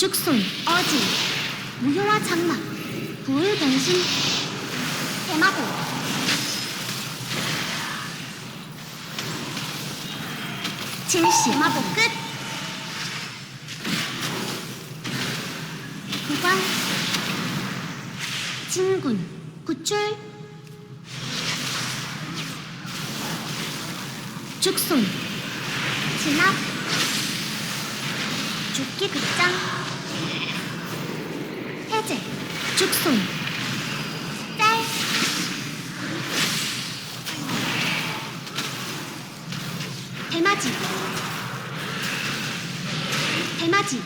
죽순, 어지, 무효화 장막, 부을 변신, 대마보, 진실, 대마보 끝, 구광, 진군, 구출, 죽순, 진압, 죽기 극장, 해제, 죽순, 짤, 대마지, 대마지,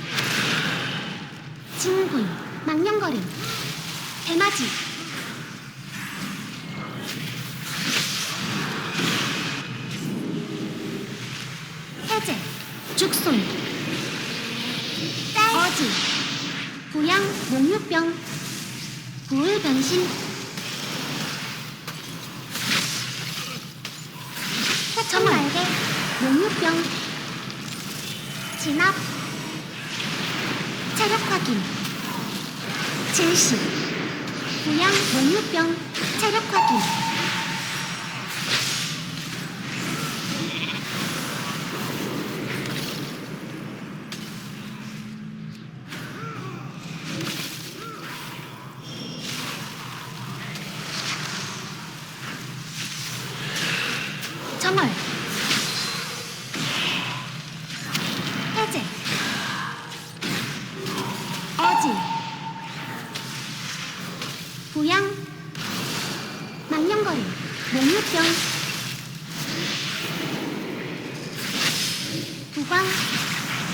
진군, 망령거림, 대마지, 해제, 죽순, 짤, 어지, 부양, 목류병, 부을 변신, 해청날개, 목류병, 진압, 체력 확인, 질식, 부양, 목류병, 체력 확인, 정월 해제. 어지 부양. 망령거림 목류병. 부광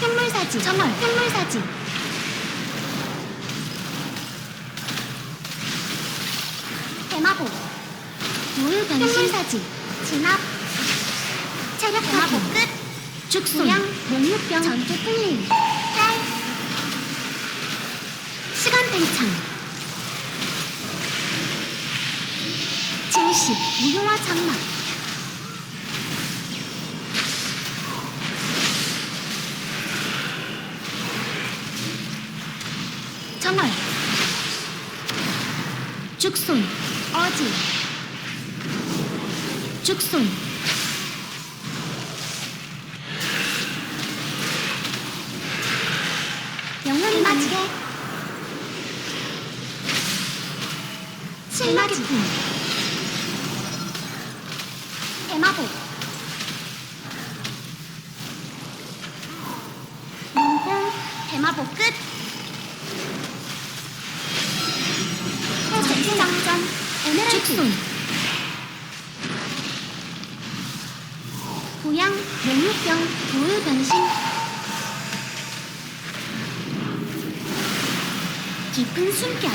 흉물사지. 정월 흉물사지. 대마보. 무을 변신. 흉물사지. 진압 체력 대마보 끝. 죽순 목류병 전투 풀림. 짤 시간 팽창. 진실 무효화 장막. 정월. 죽순 어지. 죽순 영원히 만개 실마 깊음 대마보. 문공 대마보 끝. 전장전 에메랄드 고양 목류병 부을 변신 깊은 숨결.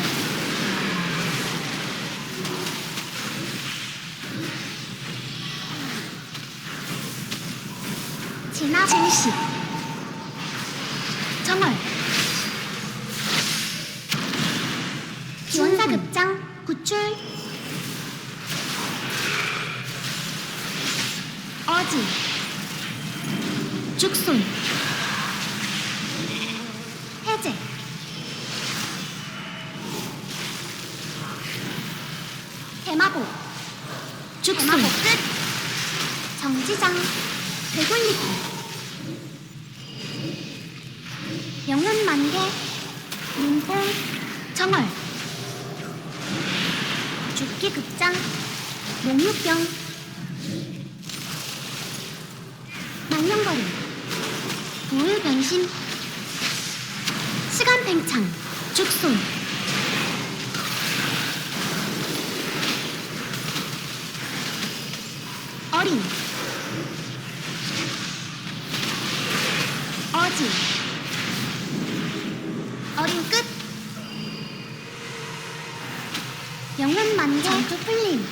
진압 진식 정월. 기원사 급장 구출. 어지 죽순 해제 대마보 죽순 대마보 끝. 정지장. 되돌리기. 영혼 만개. 눈뽕. 정월. 죽기 극장. 목류병. 망령거림. 부을 변신. 시간 팽창. 죽순 어린 어지 어린 끝. 영혼 만개 전투 풀림